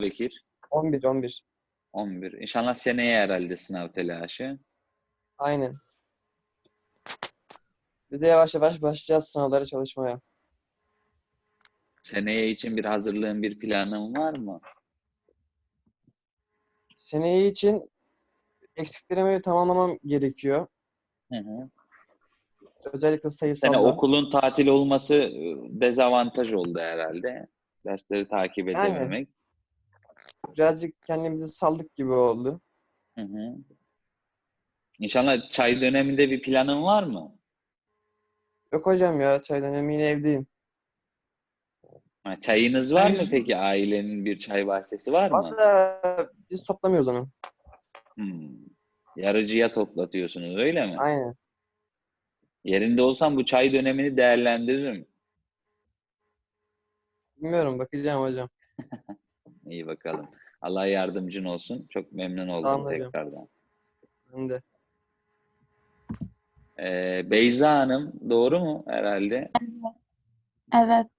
Bekir? 11 11. 11. İnşallah seneye herhalde sınav telaşı. Aynen. Biz de yavaş yavaş başlayacağız sınavlara çalışmaya. Seneye için bir hazırlığın, bir planın var mı? Seneye için eksiklerimi tamamlamam gerekiyor. Hı hı. Özellikle sayısalda. okulun tatil olması e, dezavantaj oldu herhalde. Dersleri takip Yani. Birazcık kendimizi saldık gibi oldu. Hı hı. İnşallah çay döneminde bir planın var mı? Yok hocam ya çay dönemi yine evdeyim. Ha, çayınız var mı peki? Ailenin bir çay bahçesi var mı? Valla biz toplamıyoruz onu. Hmm. Yarıcıya toplatıyorsunuz öyle mi? Aynen. Yerinde olsam bu çay dönemini değerlendiririm. Bilmiyorum bakacağım hocam. İyi bakalım. Allah yardımcın olsun. Çok memnun oldum hocam. tekrardan. Ben de. Ee, Beyza Hanım doğru mu herhalde? Evet.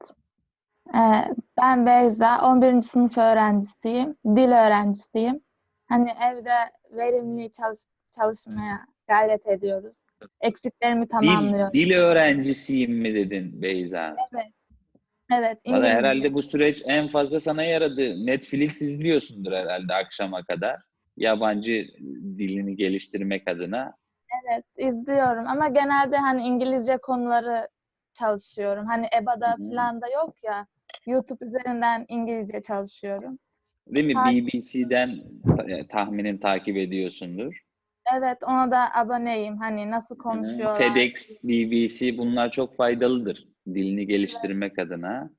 Ee, ben Beyza, 11. sınıf öğrencisiyim, dil öğrencisiyim. Hani evde verimli çalış çalışmaya gayret ediyoruz. Eksiklerimi Dil, tamamlıyorum. dil öğrencisiyim mi dedin Beyza? Evet. Evet, Valla herhalde bu süreç en fazla sana yaradı. Netflix izliyorsundur herhalde akşama kadar. Yabancı dilini geliştirmek adına. Evet, izliyorum ama genelde hani İngilizce konuları çalışıyorum. Hani EBA'da hı. falan da yok ya. YouTube üzerinden İngilizce çalışıyorum. Değil mi? Har- BBC'den ta- tahminim takip ediyorsundur. Evet, ona da aboneyim. Hani nasıl konuşuyorlar. TEDx, BBC bunlar çok faydalıdır dilini geliştirmek adına.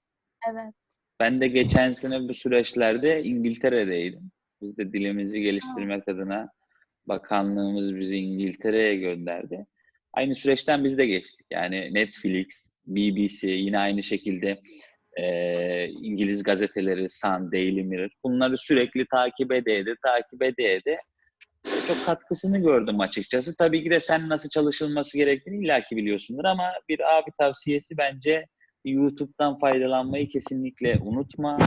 Evet. Ben de geçen sene bu süreçlerde İngiltere'deydim. Biz de dilimizi geliştirmek adına bakanlığımız bizi İngiltere'ye gönderdi. Aynı süreçten biz de geçtik. Yani Netflix, BBC yine aynı şekilde eee, İngiliz gazeteleri Sun, Daily Mirror bunları sürekli takip ede ede, takip ede ede çok katkısını gördüm açıkçası. Tabii ki de sen nasıl çalışılması gerektiğini illaki biliyorsundur ama bir abi tavsiyesi bence YouTube'dan faydalanmayı kesinlikle unutma.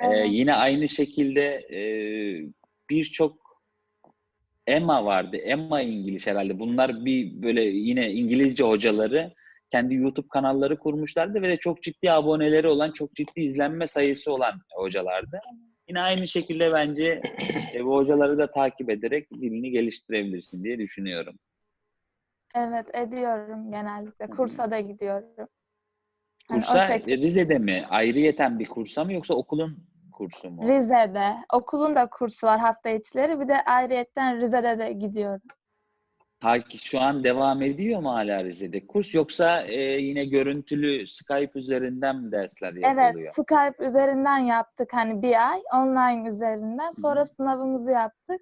Ee, Evet. yine aynı şekilde e, birçok Emma vardı. Emma İngiliz herhalde. Bunlar bir böyle yine İngilizce hocaları kendi YouTube kanalları kurmuşlardı ve de çok ciddi aboneleri olan, çok ciddi izlenme sayısı olan hocalardı. Yine aynı şekilde bence e, bu hocaları da takip ederek dilini geliştirebilirsin diye düşünüyorum. Evet, ediyorum genellikle. Kursa da gidiyorum. O Kursa şekilde. e, Rize'de mi? Ayrıyeten bir kursa mı yoksa okulun kursu mu? Rize'de. Okulun da kursu var hafta içleri. Bir de ayrıyetten Rize'de de gidiyorum. Takip şu an devam ediyor mu hala Rize'de kurs yoksa e, yine görüntülü Skype üzerinden mi dersler Evet, yapılıyor? Skype üzerinden yaptık hani bir ay online üzerinden. Sonra sınavımızı yaptık.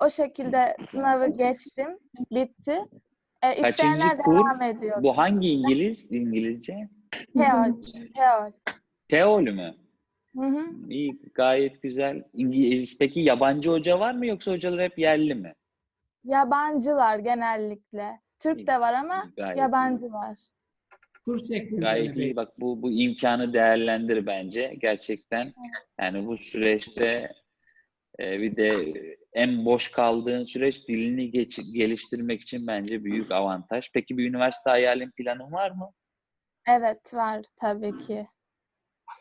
O şekilde sınavı geçtim, bitti. E, Kaçıncı kur? devam ediyor. Bu hangi İngiliz? İngilizce? Teol, teol. Teol mü? Hı hı. İyi, gayet güzel. İngiliz, peki yabancı hoca var mı yoksa hocalar hep yerli mi? Yabancılar genellikle. Türk de var ama Gayet yabancılar. Kurs. Gayet iyi. Bak bu bu imkanı değerlendir bence gerçekten. Yani bu süreçte e, bir de en boş kaldığın süreç dilini geç, geliştirmek için bence büyük avantaj. Peki bir üniversite hayalin planın var mı? Evet var tabii ki.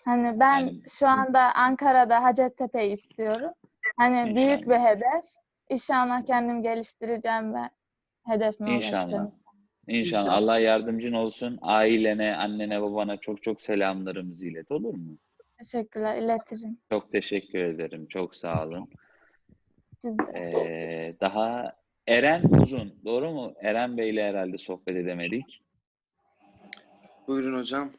Hani ben Yani- şu anda Ankara'da Hacettepe'yi istiyorum. Hani büyük bir hedef. İnşallah kendimi geliştireceğim ve hedefime İnşallah. ulaşacağım. İnşallah. İnşallah. Allah yardımcın olsun. Ailene, annene, babana çok çok selamlarımızı ilet olur mu? Teşekkürler, iletirim. Çok teşekkür ederim. Çok sağ olun. Siz de. Ee, daha Eren Uzun. Doğru mu? Eren Bey'le herhalde sohbet edemedik. Buyurun hocam.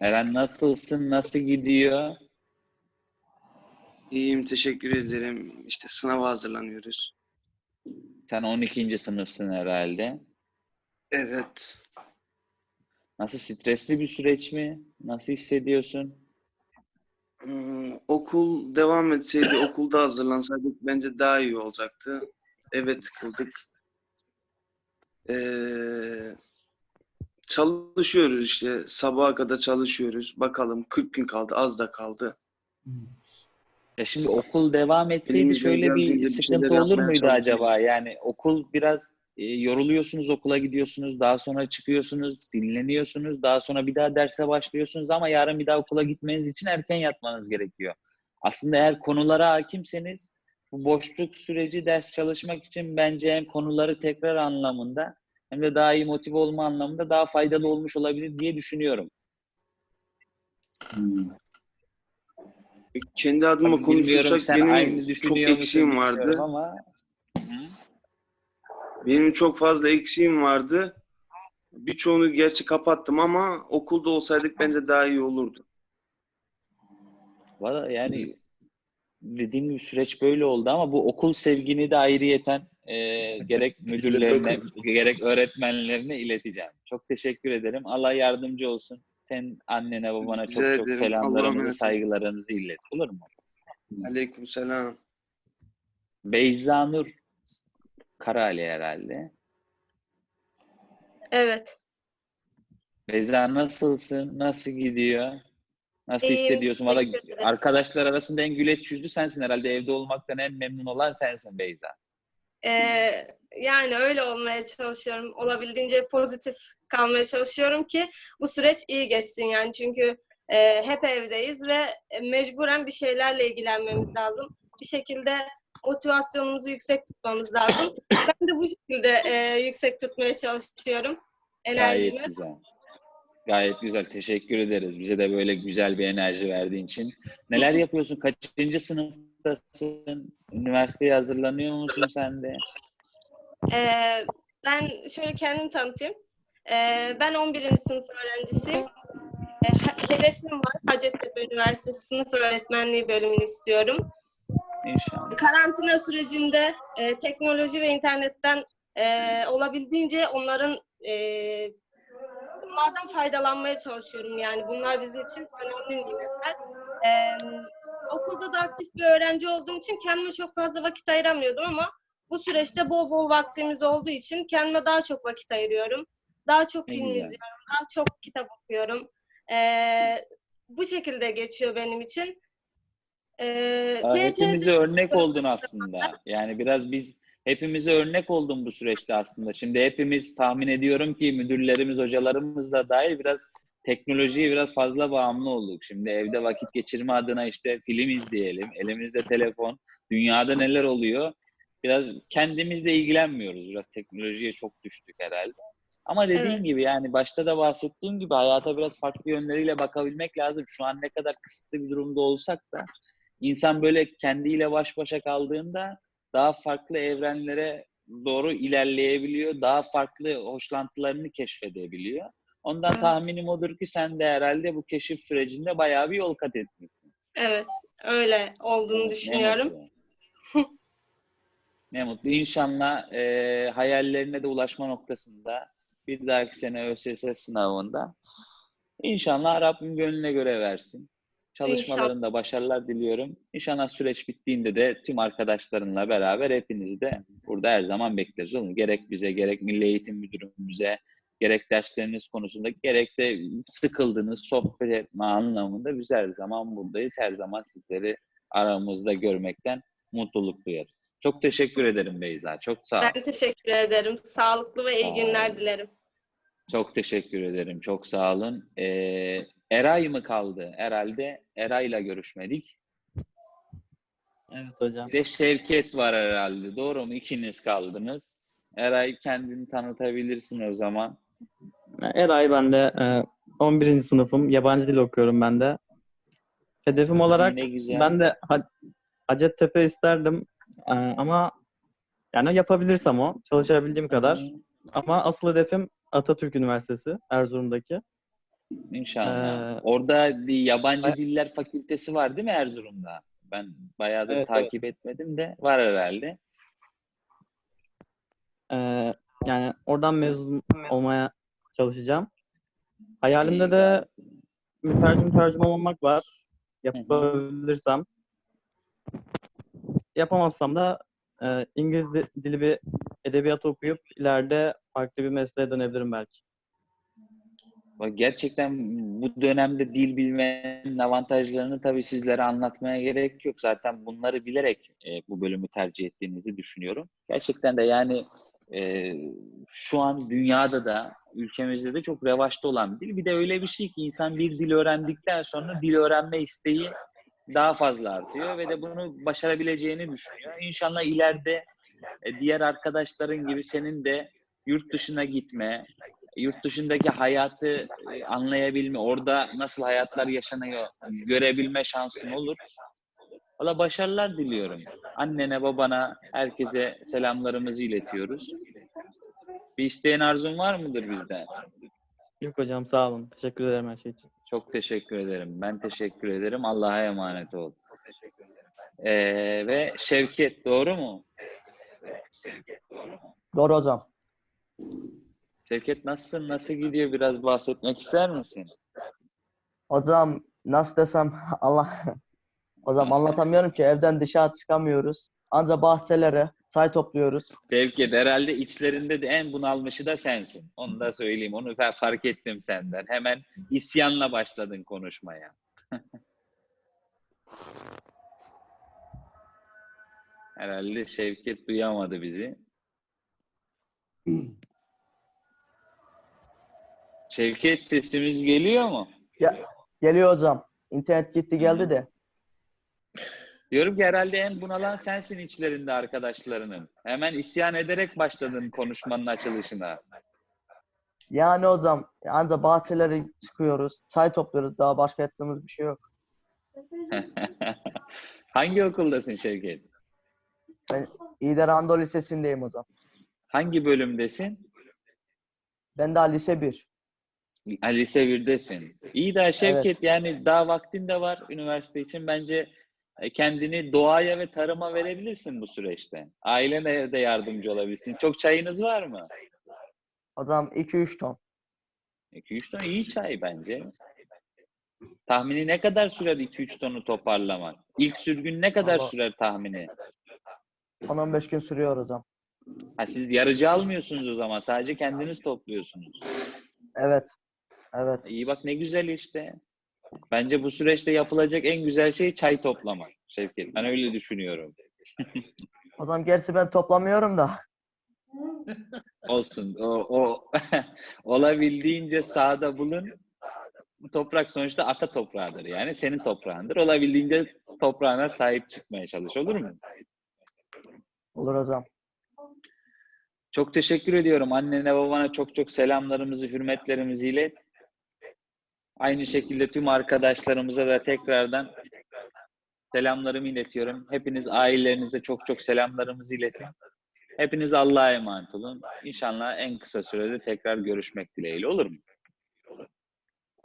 Eren nasılsın? Nasıl gidiyor? İyiyim, teşekkür ederim. İşte sınava hazırlanıyoruz. Sen 12. sınıfsın herhalde. Evet. Nasıl stresli bir süreç mi? Nasıl hissediyorsun? Hmm, okul devam etseydi, okulda hazırlansaydık bence daha iyi olacaktı. Eve tıkıldık. Ee, çalışıyoruz işte. Sabaha kadar çalışıyoruz. Bakalım 40 gün kaldı, az da kaldı. Ya şimdi okul devam etseydi şöyle bir sıkıntı olur muydu acaba? Yani okul biraz e, yoruluyorsunuz, okula gidiyorsunuz, daha sonra çıkıyorsunuz, dinleniyorsunuz, daha sonra bir daha derse başlıyorsunuz ama yarın bir daha okula gitmeniz için erken yatmanız gerekiyor. Aslında eğer konulara hakimseniz bu boşluk süreci ders çalışmak için bence hem konuları tekrar anlamında hem de daha iyi motive olma anlamında daha faydalı olmuş olabilir diye düşünüyorum. Kendi adıma Tabii konuşursak aynı benim çok eksiğim vardı. ama Benim çok fazla eksiğim vardı. Birçoğunu gerçi kapattım ama okulda olsaydık bence daha iyi olurdu. Valla yani dediğim gibi süreç böyle oldu ama bu okul sevgini de ayrıyeten e, gerek müdürlerine gerek öğretmenlerine ileteceğim. Çok teşekkür ederim. Allah yardımcı olsun. Sen annene babana çok Rica çok ederim. Allah'a selamlarımızı, saygılarımızı ilet. Olur mu? Aleykümselam. Beyza Nur Karali herhalde. Evet. Beyza nasılsın? Nasıl gidiyor? Nasıl İyiyim, hissediyorsun? Valla teşekkür ederim. arkadaşlar arasında en güleç yüzlü sensin herhalde. Evde olmaktan en memnun olan sensin Beyza. Ee, yani öyle olmaya çalışıyorum. Olabildiğince pozitif kalmaya çalışıyorum ki bu süreç iyi geçsin yani. Çünkü e, hep evdeyiz ve mecburen bir şeylerle ilgilenmemiz lazım. Bir şekilde motivasyonumuzu yüksek tutmamız lazım. Ben de bu şekilde e, yüksek tutmaya çalışıyorum enerjimi. Gayet güzel. Gayet güzel. Teşekkür ederiz. Bize de böyle güzel bir enerji verdiğin için. Neler yapıyorsun? Kaçıncı sınıftasın? Üniversiteye hazırlanıyor musun sen de? Ee, ben şöyle kendimi tanıtayım. Ee, ben 11. sınıf öğrencisiyim. Ee, he- hedefim var. Hacettepe Üniversitesi Sınıf Öğretmenliği bölümünü istiyorum. İnşallah. Karantina sürecinde e, teknoloji ve internetten e, olabildiğince onların e, bunlardan faydalanmaya çalışıyorum. Yani bunlar bizim için önemli nimetler. E, okulda da aktif bir öğrenci olduğum için kendime çok fazla vakit ayıramıyordum ama bu süreçte bol bol vaktimiz olduğu için kendime daha çok vakit ayırıyorum. Daha çok film güzel. izliyorum, daha çok kitap okuyorum. E, bu şekilde geçiyor benim için. E, Aa, TYT Hepimize örnek oldun aslında. Yani biraz biz hepimize örnek oldun bu süreçte aslında. Şimdi hepimiz tahmin ediyorum ki müdürlerimiz, hocalarımız da dahil biraz teknolojiye biraz fazla bağımlı olduk. Şimdi evde vakit geçirme adına işte film izleyelim, elimizde telefon, dünyada neler oluyor? Biraz kendimizle ilgilenmiyoruz. Biraz teknolojiye çok düştük herhalde. Ama dediğin Evet. gibi yani başta da bahsettiğim gibi hayata biraz farklı yönleriyle bakabilmek lazım. Şu an ne kadar kısıtlı bir durumda olsak da insan böyle kendiyle baş başa kaldığında daha farklı evrenlere doğru ilerleyebiliyor. Daha farklı hoşlantılarını keşfedebiliyor. Ondan Evet. tahminim odur ki sen de herhalde bu keşif sürecinde bayağı bir yol kat etmişsin. Evet, öyle olduğunu Ne düşünüyorum. mutlu. ne mutlu. İnşallah e, hayallerine de ulaşma noktasında bir dahaki sene ÖSS sınavında inşallah Rabbim gönlüne göre versin. Çalışmalarında başarılar diliyorum. İnşallah süreç bittiğinde de tüm arkadaşlarınla beraber hepinizi de burada her zaman bekleriz. Olur. mu? Gerek bize, gerek Milli Eğitim Müdürümüze, gerek dersleriniz konusunda, gerekse sıkıldığınız sohbet etme anlamında biz her zaman buradayız. Her zaman sizleri aramızda görmekten mutluluk duyarız. Çok teşekkür ederim Beyza. Çok sağ ol. Ben teşekkür ederim. Sağlıklı ve iyi günler dilerim. Çok teşekkür ederim. Çok sağ olun. Ee, Eray mı kaldı? Herhalde Eray'la görüşmedik. Evet hocam. Bir de Şevket var herhalde. Doğru mu? İkiniz kaldınız. Eray kendini tanıtabilirsin o zaman. Eray ben de e, 11. sınıfım. Yabancı dil okuyorum ben de. Hedefim olarak ben de Ha- Hacettepe isterdim E, ama yani yapabilirsem o. Çalışabildiğim kadar. Ama asıl hedefim Atatürk Üniversitesi Erzurum'daki. İnşallah. Ee, Orada bir yabancı diller fakültesi var değil mi Erzurum'da? Ben bayağı da Evet, takip etmedim de var herhalde. E, yani oradan mezun olmaya çalışacağım. Hayalimde de mütercim tercüman olmak var. Yapabilirsem. Yapamazsam da e, İngiliz di- dili bir edebiyat okuyup ileride farklı bir mesleğe dönebilirim belki. Bak gerçekten bu dönemde dil bilmenin avantajlarını tabii sizlere anlatmaya gerek yok. Zaten bunları bilerek e, bu bölümü tercih ettiğinizi düşünüyorum. Gerçekten de yani e, şu an dünyada da ülkemizde de çok revaçta olan bir dil. Bir de öyle bir şey ki insan bir dil öğrendikten sonra dil öğrenme isteği daha fazla artıyor ve de bunu başarabileceğini düşünüyor. İnşallah ileride e, diğer arkadaşların gibi senin de yurt dışına gitme, yurt dışındaki hayatı e, anlayabilme, orada nasıl hayatlar yaşanıyor görebilme şansın olur. Valla başarılar diliyorum. Annene, babana, herkese selamlarımızı iletiyoruz. Bir isteğin arzun var mıdır bizden? Yok hocam sağ olun. Teşekkür ederim her şey için. Çok teşekkür ederim. Ben teşekkür ederim. Allah'a emanet ol. Ee, ve Şevket doğru mu? Doğru hocam. Şevket nasılsın? Nasıl gidiyor? Biraz bahsetmek ister misin? Hocam nasıl desem Allah hocam anlatamıyorum ki evden dışarı çıkamıyoruz. Anca bahçelere çay topluyoruz. Şevket herhalde içlerinde de en bunalmışı da sensin. Onu da söyleyeyim. Onu fark ettim senden. Hemen isyanla başladın konuşmaya. herhalde Şevket duyamadı bizi. Şevket sesimiz geliyor mu? Geliyor hocam. İnternet gitti geldi de. Diyorum ki herhalde en bunalan sensin içlerinde arkadaşlarının. Hemen isyan ederek başladın konuşmanın açılışına. Yani hocam anca bahçelere çıkıyoruz. Çay topluyoruz. Daha başka ettiğimiz bir şey yok. Hangi okuldasın Şevket? İder Anadolu Lisesi'ndeyim hocam. Hangi bölümdesin? Ben daha lise 1. Ha, lise 1'desin. İyi daha Şevket yani daha vaktin de var üniversite için. Bence kendini doğaya ve tarıma verebilirsin bu süreçte. Ailene de yardımcı olabilsin. Çok çayınız var mı? Hocam 2-3 ton. 2-3 ton iyi çay bence. Tahmini ne kadar sürer 2-3 tonu toparlamak? İlk sürgün ne kadar Valla- sürer tahmini? 10-15 gün sürüyor hocam. Ha, siz yarıcı almıyorsunuz o zaman. Sadece kendiniz topluyorsunuz. Evet. Evet. İyi bak ne güzel işte. Bence bu süreçte yapılacak en güzel şey çay toplamak Şevket. Ben öyle düşünüyorum. Hocam gerçi ben toplamıyorum da. Olsun. O, o olabildiğince sahada bulun. Bu toprak sonuçta ata toprağıdır. Yani senin toprağındır. Olabildiğince toprağına sahip çıkmaya çalış. Olur mu? Olur hocam. Çok teşekkür ediyorum. Annene babana çok çok selamlarımızı, hürmetlerimizi ilet. Aynı şekilde tüm arkadaşlarımıza da tekrardan selamlarımı iletiyorum. Hepiniz ailelerinize çok çok selamlarımızı iletin. Hepiniz Allah'a emanet olun. İnşallah en kısa sürede tekrar görüşmek dileğiyle. Olur mu?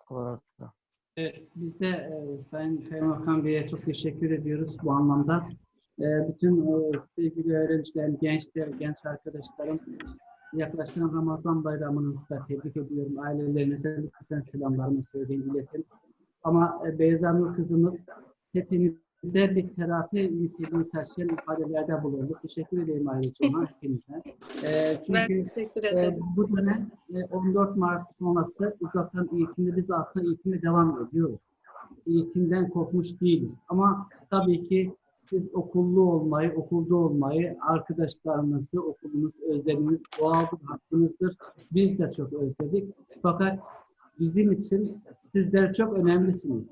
Olur hocam. E, Biz de e, Sayın Kaymakam Bey'e çok teşekkür ediyoruz bu anlamda. E, bütün e, sevgili öğrenciler, gençler, genç arkadaşlarım yaklaşan Ramazan bayramınızı da tebrik ediyorum. Ailelerinize lütfen selamlarımı söyleyin, iletin. Ama e, Beyza Nur kızımız hepinize bir terapi niteliği taşıyan ifadelerde bulundu. Teşekkür ederim ayrıca hepinize. E, Ben çünkü teşekkür ederim. bu dönem e, 14 Mart sonrası uzaktan eğitimde biz aslında eğitime devam ediyoruz. Eğitimden kopmuş değiliz. Ama tabii ki siz okullu olmayı, okulda olmayı, arkadaşlarınızı, okulunuz özleminiz doğal bir hakkınızdır. Biz de çok özledik. Fakat bizim için sizler çok önemlisiniz.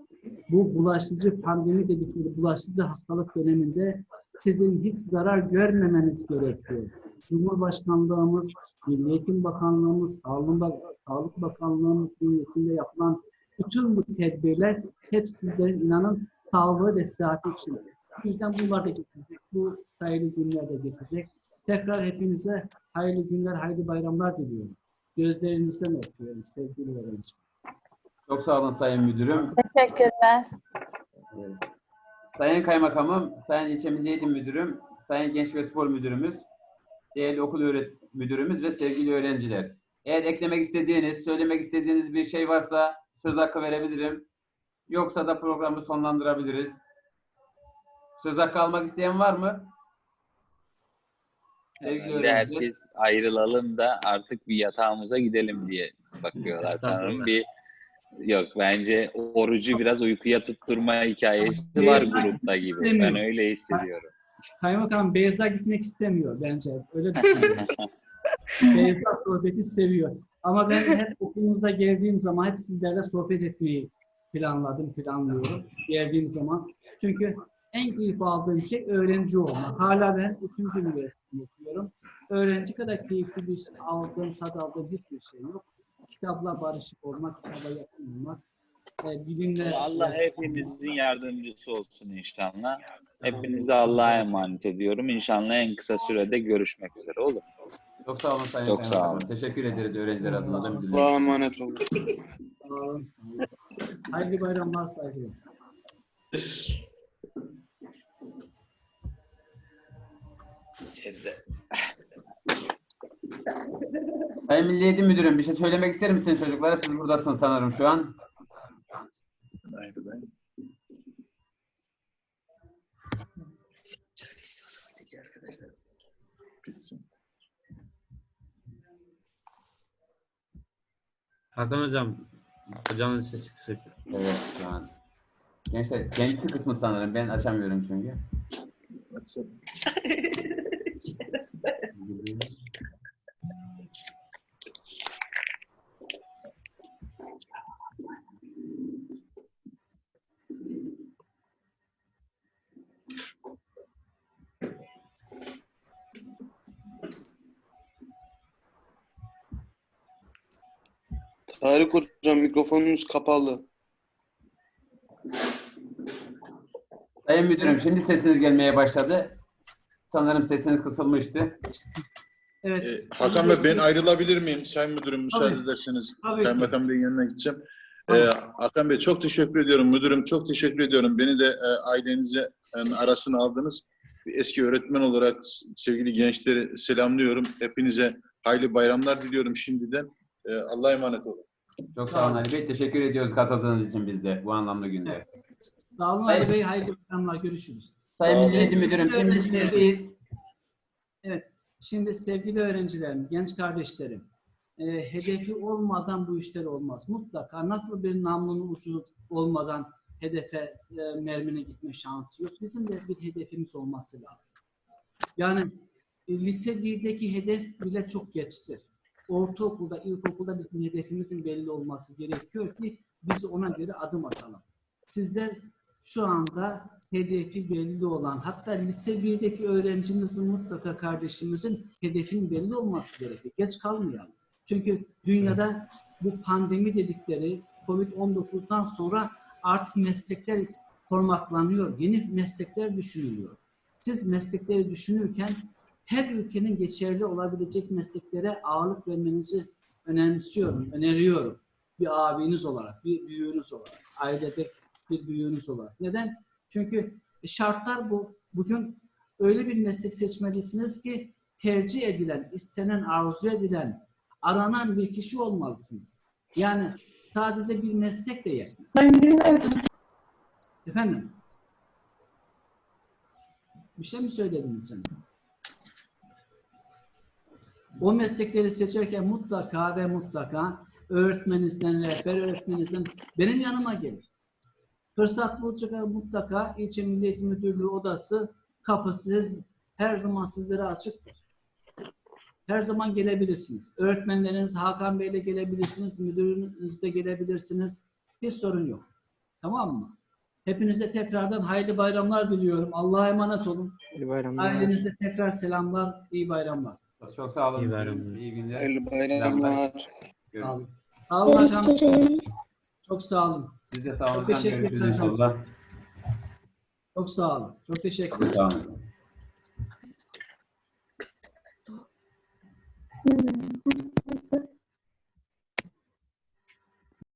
Bu bulaşıcı pandemi dedikleri bulaşıcı hastalık döneminde sizin hiç zarar görmemeniz gerekiyor. Cumhurbaşkanlığımız, Milli Eğitim Bakanlığımız, Sağlık, Bak- Sağlık Bakanlığımız bünyesinde yapılan bütün bu tedbirler hep sizlerin inanın sağlığı ve sıhhati için. Yüzden bunlar da geçecek. Bu sayılı günler de geçecek. Tekrar hepinize hayırlı günler, hayırlı bayramlar diliyorum. Gözlerinizden öpüyorum sevgili öğrenciler. Çok sağ olun Sayın Müdürüm. Teşekkürler. Ee, Sayın Kaymakamım, Sayın İlçe Milli Eğitim Müdürüm, Sayın Genç ve Spor Müdürümüz, değerli okul öğret müdürümüz ve sevgili öğrenciler. Eğer eklemek istediğiniz, söylemek istediğiniz bir şey varsa söz hakkı verebilirim. Yoksa da programı sonlandırabiliriz. Söz hakkı almak isteyen var mı? Sevgili herkes ayrılalım da artık bir yatağımıza gidelim diye bakıyorlar sanırım. Bir yok bence orucu biraz uykuya tutturma hikayesi var grupta gibi. Ben öyle hissediyorum. Kaymakam Beyza gitmek istemiyor bence. Öyle düşünüyorum. Beyza sohbeti seviyor. Ama ben hep okulumuzda geldiğim zaman hep sizlerle sohbet etmeyi planladım, planlıyorum geldiğim zaman. Çünkü en keyif aldığım şey öğrenci olmak. Hala ben 3. üniversitede okuyorum. Öğrenci kadar keyifli bir şey aldığım, tad aldığım hiçbir şey yok. Kitapla barışık olmak, kitaba yakın olmak, e, bilimle... Allah hepinizin yardımcısı olsun inşallah. Hepinizi Allah'a emanet ediyorum. İnşallah en kısa sürede görüşmek üzere olur. Çok sağ olun Sayın Çok sağ olun. Teşekkür ederiz öğrenciler adına da. Allah'a emanet olun. Hayırlı bayramlar, saygılar. Sayın Milli Eğitim Müdürüm bir şey söylemek ister misiniz çocuklara? Siz buradasınız sanırım şu an. Hakan Hocam, hocamın sesi kısık. Evet şu an. Gençler, kendisi kısmı sanırım. Ben açamıyorum çünkü. Tarık hocam mikrofonunuz kapalı. Sayın Müdürüm, şimdi sesiniz gelmeye başladı. Sanırım sesiniz kısılmıştı. Evet. Ee, Hakan Bey ben ayrılabilir miyim? Sayın Müdürüm müsaade Tabii. ederseniz. Tabii. Kaymakam Bey'in yanına gideceğim. Ee. Hakan Bey çok teşekkür ediyorum. Müdürüm çok teşekkür ediyorum. Beni de e, ailenize e, arasına aldınız. Bir eski öğretmen olarak sevgili gençleri selamlıyorum. Hepinize hayırlı bayramlar diliyorum şimdiden. Ee, Allah'a emanet olun. Çok sağ olun Ali Bey. Teşekkür ediyoruz katıldığınız için bizde bu anlamda günde. Sağ olun Ali Bey, hayırlı bayramlar, görüşürüz. Sayın Milli. Müdürüm, şimdi sizdeyiz. Şimdi sevgili öğrencilerim, genç kardeşlerim, e, hedefi olmadan bu işler olmaz. Mutlaka nasıl bir namlunun ucu olmadan hedefe e, merminin gitme şansı yok. Bizim de bir hedefimiz olması lazım. Yani e, lise 1'deki hedef bile çok geçtir. Ortaokulda, ilkokulda bizim hedefimizin belli olması gerekiyor ki biz ona göre adım atalım. Sizler şu anda hedefi belli olan, hatta lise 1'deki öğrencimizin mutlaka kardeşimizin hedefinin belli olması gerekiyor. Geç kalmayalım. Çünkü dünyada bu pandemi dedikleri Covid-19'dan sonra artık meslekler formatlanıyor. Yeni meslekler düşünülüyor. Siz meslekleri düşünürken her ülkenin geçerli olabilecek mesleklere ağırlık vermenizi önemsiyorum, öneriyorum. Bir abiniz olarak, bir büyüğünüz olarak, ailede bir büyüğünüz olarak. Neden? Çünkü şartlar bu. Bugün öyle bir meslek seçmelisiniz ki tercih edilen, istenen, arzu edilen, aranan bir kişi olmalısınız. Yani sadece bir meslek de yetmez. Efendim? Bir şey mi söylediniz canım? O meslekleri seçerken mutlaka ve mutlaka öğretmeninizden, rehber öğretmeninizden benim yanıma gelir. Fırsat buldukça mutlaka ilçe Milli Eğitim Müdürlüğü odası kapısız her zaman sizlere açıktır. Her zaman gelebilirsiniz. Öğretmenleriniz Hakan Bey'le gelebilirsiniz, müdürünüz de gelebilirsiniz. Bir sorun yok. Tamam mı? Hepinize tekrardan hayırlı bayramlar diliyorum. Allah'a emanet olun. İyi bayramlar. Ailenize tekrar selamlar, iyi bayramlar. Çok, sağ olun. müdürüm. İyi günler. Hayırlı bayramlar. Sağ Görüşürüz. olun. Sağ olun. Çok sağ olun. Siz de sağ olun. Çok teşekkür ederim. inşallah. Çok sağ olun. Çok teşekkür ederim. sağ olun.